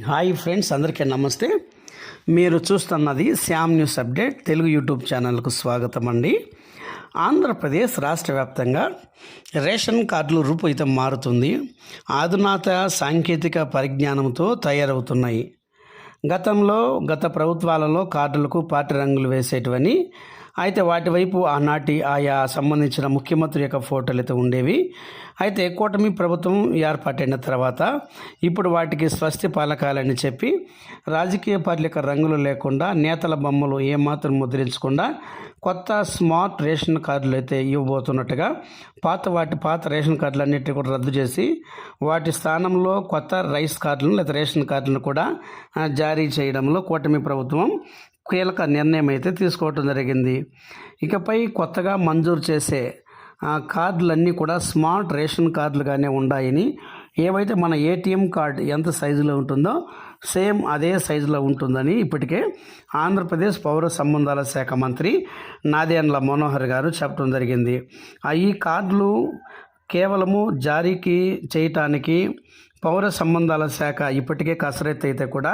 Hi friends అందరికీ నమస్తే. మీరు చూస్తున్నది Shyam news update. Telugu YouTube ఛానల్కు స్వాగతం అండి. ఆంధ్రప్రదేశ్ రాష్ట్ర వ్యాప్తంగా రేషన్ కార్డులు రూపయితం మారుతుంది. ఆధునాత సాంకేతిక పరిజ్ఞానంతో తయారవుతున్నాయి. గతంలో గత ప్రభుత్వాలలో కార్డులకు పార్టీ రంగులు వేసేటివని అయితే వాటి వైపు ఆనాటి ఆయా సంబంధించిన ముఖ్యమంత్రి యొక్క ఫోటోలు అయితే ఉండేవి. అయితే కూటమి ప్రభుత్వం ఏర్పాటైన తర్వాత ఇప్పుడు వాటికి స్వస్తి పాలకాలని చెప్పి రాజకీయ పార్టీల యొక్క రంగులు లేకుండా నేతల బొమ్మలు ఏమాత్రం ముద్రించకుండా కొత్త స్మార్ట్ రేషన్ కార్డులు అయితే ఇవ్వబోతున్నట్టుగా పాత వాటి పాత రేషన్ కార్డులన్నిటిని కూడా రద్దు చేసి వాటి స్థానంలో కొత్త రైస్ కార్డులను లేదా రేషన్ కార్డులను కూడా జారీ చేయడంలో కూటమి ప్రభుత్వం కీలక నిర్ణయం అయితే తీసుకోవటం జరిగింది. ఇకపై కొత్తగా మంజూరు చేసే కార్డులన్నీ కూడా స్మార్ట్ రేషన్ కార్డులుగానే ఉన్నాయని ఏవైతే మన ఏటీఎం కార్డు ఎంత సైజులో ఉంటుందో సేమ్ అదే సైజులో ఉంటుందని ఇప్పటికే ఆంధ్రప్రదేశ్ పౌర సంబంధాల శాఖ మంత్రి నాదేండ్ల మనోహర్ గారు చెప్పడం జరిగింది. ఈ కార్డులు కేవలము జారీకి చేయటానికి పౌర సంబంధాల శాఖ ఇప్పటికే కసరత్తు అయితే కూడా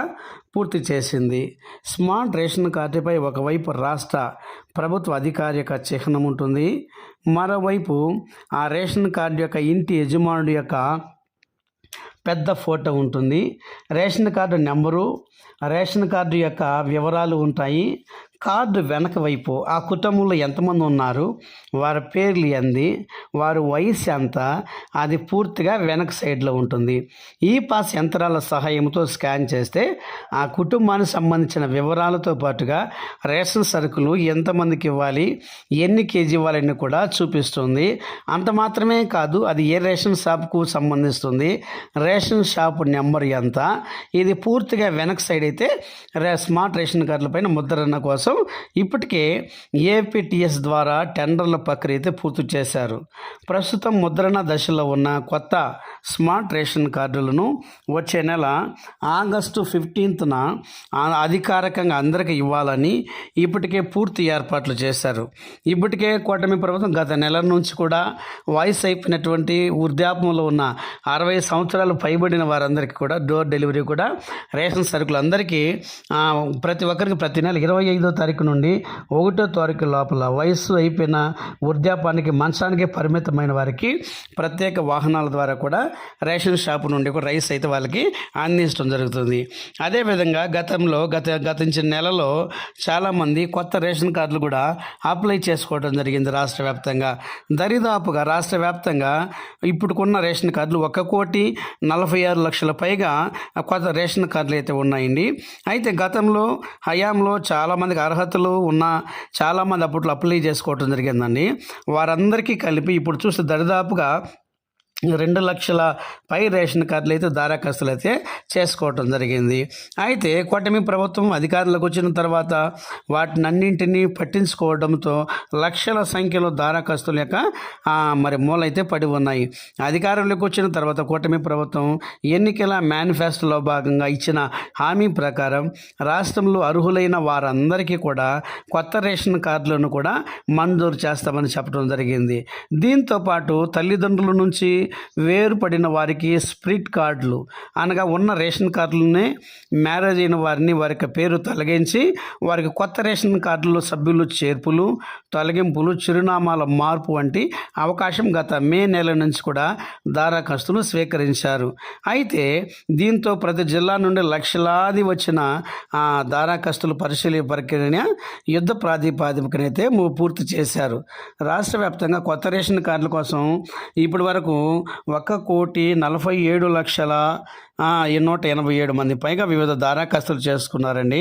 పూర్తి చేసింది. స్మార్ట్ రేషన్ కార్డుపై ఒకవైపు రాష్ట్ర ప్రభుత్వ అధికారి యొక్క చిహ్నం ఉంటుంది. మరోవైపు ఆ రేషన్ కార్డు యొక్క ఇంటి యజమానుడి యొక్క పెద్ద ఫోటో ఉంటుంది. Ration card number ration card యొక్క వివరాలు ఉంటాయి. కార్డు వెనక వైపు ఆ కుటుంబంలో ఎంతమంది ఉన్నారు వారి పేర్లు ఎంది వారి వయసు ఎంత అది పూర్తిగా వెనక సైడ్లో ఉంటుంది. ఈ పాస్ యంత్రాల సహాయంతో స్కాన్ చేస్తే ఆ కుటుంబానికి సంబంధించిన వివరాలతో పాటుగా రేషన్ సరుకులు ఎంతమందికి ఇవ్వాలి ఎన్ని కేజీ ఇవ్వాలని కూడా చూపిస్తుంది. అంత మాత్రమే కాదు అది ఏ రేషన్ షాప్కు సంబంధిస్తుంది రేషన్ షాప్ నెంబర్ ఎంత ఇది పూర్తిగా వెనక సైడ్ అయితే రే స్మార్ట్ రేషన్ కార్డుల పైన ముద్రణ కోసం ఇప్పటికే ఏపీటీఎస్ ద్వారా టెండర్ల ప్రక్రియ పూర్తి చేశారు. ప్రస్తుతం ముద్రణ దశలో ఉన్న కొత్త స్మార్ట్ రేషన్ కార్డులను వచ్చే నెల ఆగస్టు ఫిఫ్టీన్త్న అధికారికంగా అందరికీ ఇవ్వాలని ఇప్పటికే పూర్తి ఏర్పాట్లు చేశారు. ఇప్పటికే కూటమి ప్రభుత్వం గత నెల నుంచి కూడా వయసు అయిపోయినటువంటి వృద్ధాపంలో ఉన్న అరవై సంవత్సరాలు పైబడిన వారందరికీ కూడా డోర్ డెలివరీ కూడా రేషన్ సరుకులు అందరికీ ప్రతి ఒక్కరికి ప్రతి నెల ఇరవై ఐదో తారీఖు నుండి ఒకటో తారీఖు లోపల వయస్సు అయిపోయిన వృద్ధాపానికి మంచానికి పరిమితమైన వారికి ప్రత్యేక వాహనాల ద్వారా కూడా రేషన్ షాపు నుండి కూడా రైస్ అయితే వాళ్ళకి అందించడం జరుగుతుంది. అదేవిధంగా గతంలో గత గతించిన నెలలో చాలామంది కొత్త రేషన్ కార్డులు కూడా అప్లై చేసుకోవడం జరిగింది రాష్ట్ర వ్యాప్తంగా. దరిదాపుగా రాష్ట్ర వ్యాప్తంగా ఇప్పుడుకున్న రేషన్ కార్డులు ఒక కోటి నలభై ఆరు లక్షల పైగా కొత్త రేషన్ కార్డులు అయితే ఉన్నాయండి. అయితే గతంలో హయాంలో చాలామందికి అర్హతలు ఉన్న చాలామంది అప్పట్లో అప్లై చేసుకోవటం జరిగిందండి. వారందరికీ కలిపి ఇప్పుడు చూస్తే దరిదాపుగా రెండు లక్షల పై రేషన్ కార్డులు అయితే దారాకస్తులు అయితే చేసుకోవటం జరిగింది. అయితే కూటమి ప్రభుత్వం అధికారంలోకి వచ్చిన తర్వాత వాటిని అన్నింటినీ పట్టించుకోవడంతో లక్షల సంఖ్యలో దారాకస్తుల యొక్క మరి మూలైతే పడి ఉన్నాయి. అధికారంలోకి వచ్చిన తర్వాత కూటమి ప్రభుత్వం ఎన్నికల మేనిఫెస్టోలో భాగంగా ఇచ్చిన హామీ ప్రకారం రాష్ట్రంలో అర్హులైన వారందరికీ కూడా కొత్త రేషన్ కార్డులను కూడా మంజూరు చేస్తామని చెప్పడం జరిగింది. దీంతో పాటు తల్లిదండ్రుల నుంచి వేరుపడిన వారికి స్ప్రిట్ కార్డులు. అనగా ఉన్న రేషన్ కార్డులనే మ్యారేజ్ అయిన వారిని వారి యొక్క పేరు తొలగించి వారికి కొత్త రేషన్ కార్డులో సభ్యులు చేర్పులు తొలగింపులు చిరునామాల మార్పు వంటి అవకాశం గత మే నెల నుంచి కూడా దారాఖస్తులు స్వీకరించారు. అయితే దీంతో ప్రతి జిల్లా నుండి లక్షలాది వచ్చిన దరఖాస్తులు దారాఖస్తులు పరిశీలి ప్రక్రియ యుద్ధ ప్రాతిపాదికనైతే పూర్తి చేశారు. రాష్ట్ర వ్యాప్తంగా కొత్త రేషన్ కార్డుల కోసం ఇప్పటి వరకు ఒక కోటి నలభై ఏడు లక్షల నూట ఎనభై ఏడు మంది. పైగా వివిధ దారాఖాస్తులు చేసుకున్నారండి.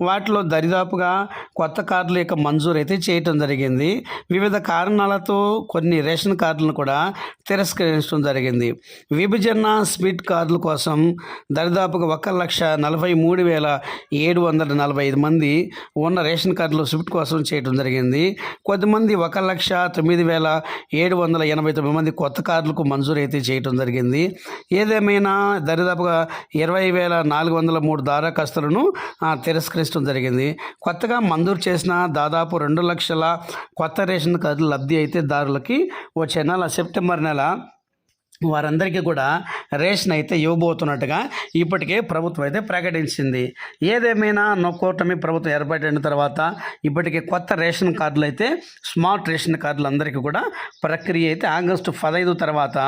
వాటిలో దరిదాపుగా కొత్త కార్డుల యొక్క మంజూరు అయితే చేయటం జరిగింది. వివిధ కారణాలతో కొన్ని రేషన్ కార్డులను కూడా తిరస్కరించడం జరిగింది. విభజన స్పీడ్ కార్డుల కోసం దరిదాపుగా ఒక లక్ష నలభై మూడు వేల ఏడు వందల నలభై ఐదు మంది ఉన్న రేషన్ కార్డులు స్విఫ్ట్ కోసం చేయడం జరిగింది. కొద్దిమంది ఒక లక్ష తొమ్మిది వేల ఏడు వందల ఎనభై తొమ్మిది మంది కొత్త కార్డులకు మంజూరు అయితే చేయటం జరిగింది. ఏదేమైనా దరిదాపుగా ఇరవై వేల నాలుగు వందల మూడు దారాకస్తులను తిరస్కరించడం జరిగింది. కొత్తగా మంజూరు చేసిన దాదాపు రెండు లక్షల కొత్త రేషన్ కార్డులు లబ్ధి అయితే దారులకి వచ్చే నెల సెప్టెంబర్ నెల వారందరికీ కూడా రేషన్ అయితే ఇవ్వబోతున్నట్టుగా ఇప్పటికే ప్రభుత్వం అయితే ప్రకటించింది. ఏదేమైనా నొక్కోటమి ప్రభుత్వం ఏర్పడిన తర్వాత ఇప్పటికే కొత్త రేషన్ కార్డులు అయితే స్మార్ట్ రేషన్ కార్డులు అందరికీ కూడా ప్రక్రియ అయితే ఆగస్టు పదహైదు తర్వాత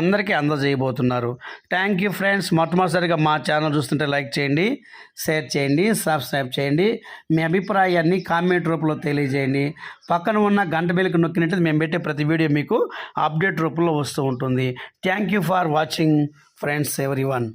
అందరికీ అందజేయబోతున్నారు. థ్యాంక్ యూ ఫ్రెండ్స్ మొట్టమొదటిసారిగా మా ఛానల్ చూస్తుంటే లైక్ చేయండి షేర్ చేయండి సబ్స్క్రైబ్ చేయండి. మీ అభిప్రాయాన్ని కామెంట్ రూపంలో తెలియజేయండి. పక్కన ఉన్న గంట బెల్కి నొక్కినట్టు మేము పెట్టే ప్రతి వీడియో మీకు అప్డేట్ రూపంలో వస్తూ ఉంటుంది. Thank you for watching friends every one